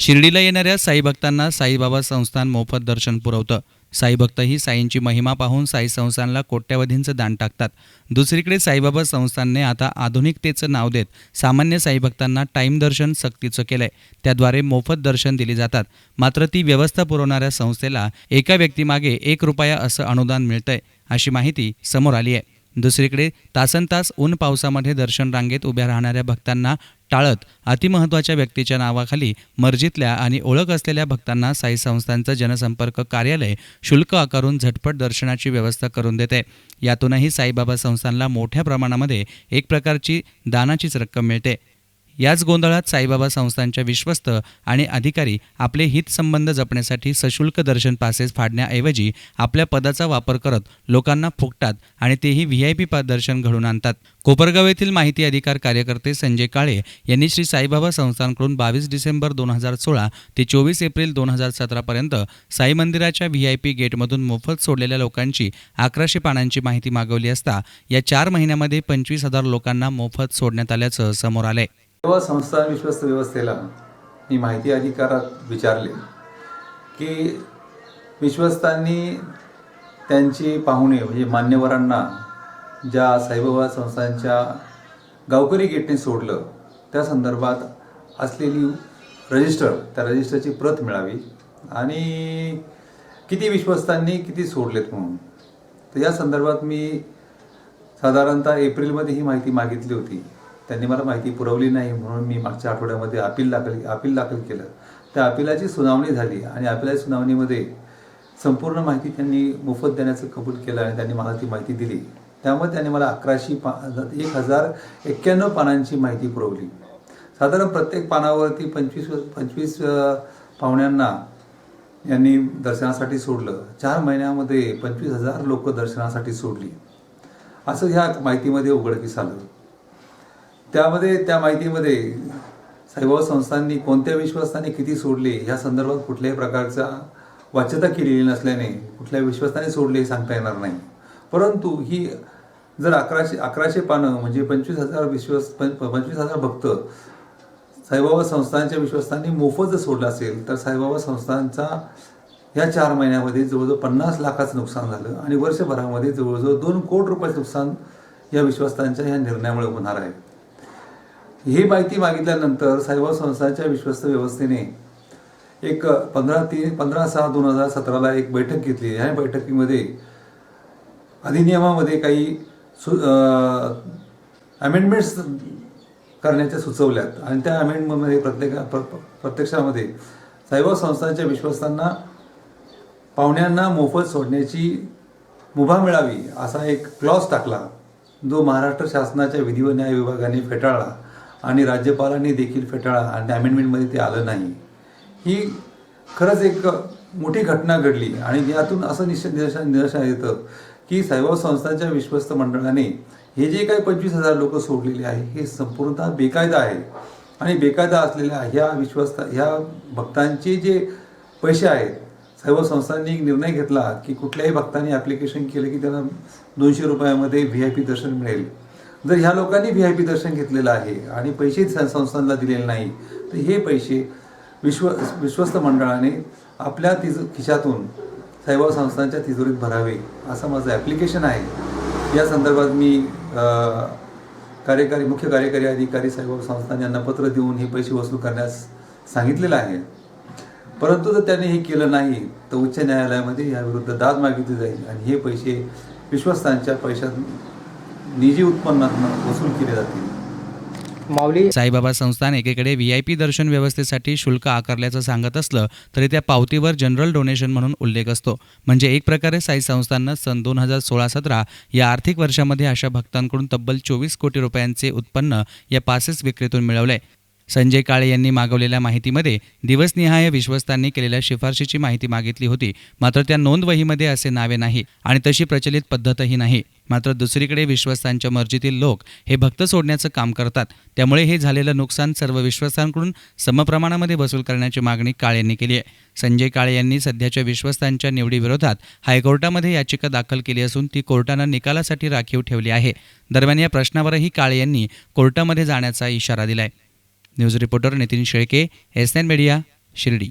शिर्डीला येणाऱ्या साई भक्तांना साईबाबा संस्थान मोफत दर्शन पुरवतं. साई भक्तही साईंची महिमा पाहून साई संस्थानला कोट्यवधींचं दान टाकतात. दुसरीकडे साईबाबा संस्थानने आता आधुनिकतेचं नाव देत सामान्य साईभक्तांना टाईम दर्शन सक्तीचं केलंय. त्याद्वारे मोफत दर्शन दिली जातात. मात्र ती व्यवस्था पुरवणाऱ्या संस्थेला एका व्यक्तीमागे एक रुपया असं अनुदान मिळतंय अशी माहिती समोर आली आहे. दुसरीकडे तासन तास ऊन पावसामध्ये दर्शन रांगेत उभ्या राहणाऱ्या भक्तांना टाळत अतिमहत्वाच्या व्यक्तीच्या नावाखाली मर्जीतल्या आणि ओळख असलेल्या भक्तांना साई संस्थांचं जनसंपर्क कार्यालय शुल्क आकारून झटपट दर्शनाची व्यवस्था करून देते. यातूनही साईबाबा संस्थांना मोठ्या प्रमाणामध्ये एक प्रकारची दानाचीच रक्कम मिळते. याच गोंधळात साईबाबा संस्थांच्या विश्वस्त आणि अधिकारी आपले हितसंबंध जपण्यासाठी सशुल्क दर्शन पासेस फाडण्याऐवजी आपल्या पदाचा वापर करत लोकांना फुकटात आणि तेही व्ही आय पी दर्शन घडून आणतात. कोपरगाव येथील माहिती अधिकार कार्यकर्ते संजय काळे यांनी श्री साईबाबा संस्थांकडून बावीस डिसेंबर दोन हजार सोळा ते चोवीस एप्रिल दोन हजार सतरापर्यंत साई मंदिराच्या व्ही आय पी गेटमधून मोफत सोडलेल्या लोकांची अकराशे पानांची माहिती मागवली असता या चार महिन्यामध्ये पंचवीस हजार लोकांना मोफत सोडण्यात आल्याचं समोर आलंय. तेव्हा संस्थान विश्वस्त व्यवस्थेला मी माहिती अधिकारात विचारले की विश्वस्तांनी त्यांची पाहुणे म्हणजे मान्यवरांना ज्या साईबाबा संस्थांच्या गावकरी गेटने सोडलं त्या संदर्भात असलेली रजिस्टर त्या रजिस्टरची प्रत मिळावी आणि किती विश्वस्तांनी किती सोडलेत म्हणून. तर या संदर्भात मी साधारणतः एप्रिलमध्ये ही माहिती मागितली होती. त्यांनी मला माहिती पुरवली नाही म्हणून मी मागच्या आठवड्यामध्ये अपील दाखल अपील दाखल केलं. त्या अपिलाची सुनावणी झाली आणि अपिलाच्या सुनावणीमध्ये संपूर्ण माहिती त्यांनी मोफत देण्याचं कबूल केलं आणि त्यांनी मला ती माहिती दिली. त्यामुळे त्यांनी मला अकराशे पा एक हजार एक्क्याण्णव पानांची माहिती पुरवली. साधारण प्रत्येक पानावरती पंचवीस पंचवीस पाहुण्यांना यांनी दर्शनासाठी सोडलं. चार महिन्यामध्ये पंचवीस हजार लोक दर्शनासाठी सोडली. असं ह्या माहितीमध्ये उघडकीस आलं. त्यामध्ये त्या माहितीमध्ये साईबाबा संस्थांनी कोणत्या विश्वासाने किती सोडले या संदर्भात कुठल्याही प्रकारचा वाच्यता केलेली नसल्याने कुठल्या विश्वासाने सोडले हे सांगता येणार नाही. परंतु ही जर अकराशे अकराशे पानं म्हणजे पंचवीस हजार विश्वास पंचवीस हजार भक्त साईबाबा संस्थांच्या विश्वासांनी मोफत जर सोडलं असेल तर साईबाबा संस्थांचा या चार महिन्यामध्ये जवळजवळ पन्नास लाखाचं नुकसान झालं आणि वर्षभरामध्ये जवळजवळ दोन कोटी रुपयाचं नुकसान या विश्वासांच्या या निर्णयामुळे होणार आहे. ही माहिती मागितल्यानंतर सायबर संस्थांच्या विश्वस्त व्यवस्थेने एक पंधरा तीन पंधरा सहा दोन हजार सतराला एक बैठक घेतली. ह्या बैठकीमध्ये अधिनियमामध्ये काही सु अमेंडमेंट्स करण्याच्या सुचवल्यात. आणि त्या अमेंडमेंटमध्ये प्रत्येक प्र- प्रत्यक्षामध्ये सायबर संस्थांच्या विश्वस्तांना पाहुण्यांना मोफत सोडण्याची मुभा मिळावी असा एक क्लॉज टाकला. जो महाराष्ट्र शासनाच्या विधी व न्याय विभागाने फेटाळला. आणि राज्यपालांनी देखील फेटाळा आणि अमेंडमेंटमध्ये ते आलं नाही. ही खरंच एक मोठी घटना घडली आणि यातून असं निश्चित निदर्शन निदर्शनात येतं की साईबाबा संस्थांच्या विश्वस्त मंडळाने हे जे काही पंचवीस हजार लोक सोडलेले आहे हे संपूर्णतः बेकायदा आहे. आणि बेकायदा असलेल्या ह्या विश्वस्त ह्या भक्तांचे जे पैसे आहेत सर्व संस्थांनी एक निर्णय घेतला की कुठल्याही भक्तांनी ॲप्लिकेशन केलं की त्यांना दोनशे रुपयामध्ये व्ही आय पी दर्शन मिळेल. जर ह्या लोकांनी व्ही आय पी दर्शन घेतलेलं आहे आणि पैसे संस्थांना दिलेले नाही तर हे पैसे विश्व विश्वस्त मंडळाने आपल्या तिज खिशातून साईबाबा संस्थांच्या तिजोरीत भरावे असं माझं ॲप्लिकेशन आहे. या संदर्भात मी कार्यकारी मुख्य कार्यकारी अधिकारी साईबाबा संस्थान यांना पत्र देऊन हे पैसे वसूल करण्यास सांगितलेलं आहे. परंतु जर त्यांनी हे केलं नाही तर उच्च न्यायालयामध्ये याविरुद्ध दाद मागितली जाईल आणि हे पैसे विश्वस्तांच्या पैशात निजी उत्पन्नातून वसूल केले जातील. माऊली? साईबाबा संस्थान एकीकडे व्ही आय पी दर्शन व्यवस्थेसाठी शुल्क आकारल्याचं सांगत असलं तरी त्या पावतीवर जनरल डोनेशन म्हणून उल्लेख असतो. म्हणजे एक प्रकारे साई संस्थांना सन दोन हजार सोळा सतरा या आर्थिक वर्षामध्ये अशा भक्तांकडून तब्बल चोवीस कोटी रुपयांचे उत्पन्न या पासेस विक्रीतून मिळवलंय. संजय काळे यांनी मागवलेल्या माहितीमध्ये दिवसनिहाय विश्वस्तांनी केलेल्या शिफारशीची माहिती मागितली होती. मात्र त्या नोंदवहीमध्ये असे नावे नाही आणि तशी प्रचलित पद्धतही नाही. मात्र दुसरीकडे विश्वस्तांच्या मर्जीतील लोक हे भक्त सोडण्याचं काम करतात. त्यामुळे हे झालेलं नुकसान सर्व विश्वस्तांकडून समप्रमाणामध्ये वसूल करण्याची मागणी काळे यांनी केली आहे. संजय काळे यांनी सध्याच्या विश्वस्तांच्या निवडीविरोधात हायकोर्टामध्ये याचिका दाखल केली असून ती कोर्टानं निकालासाठी राखीव ठेवली आहे. दरम्यान या प्रश्नावरही काळे यांनी कोर्टामध्ये जाण्याचा इशारा दिलाय. News reporter Nitin Shelke S N media Shirdi.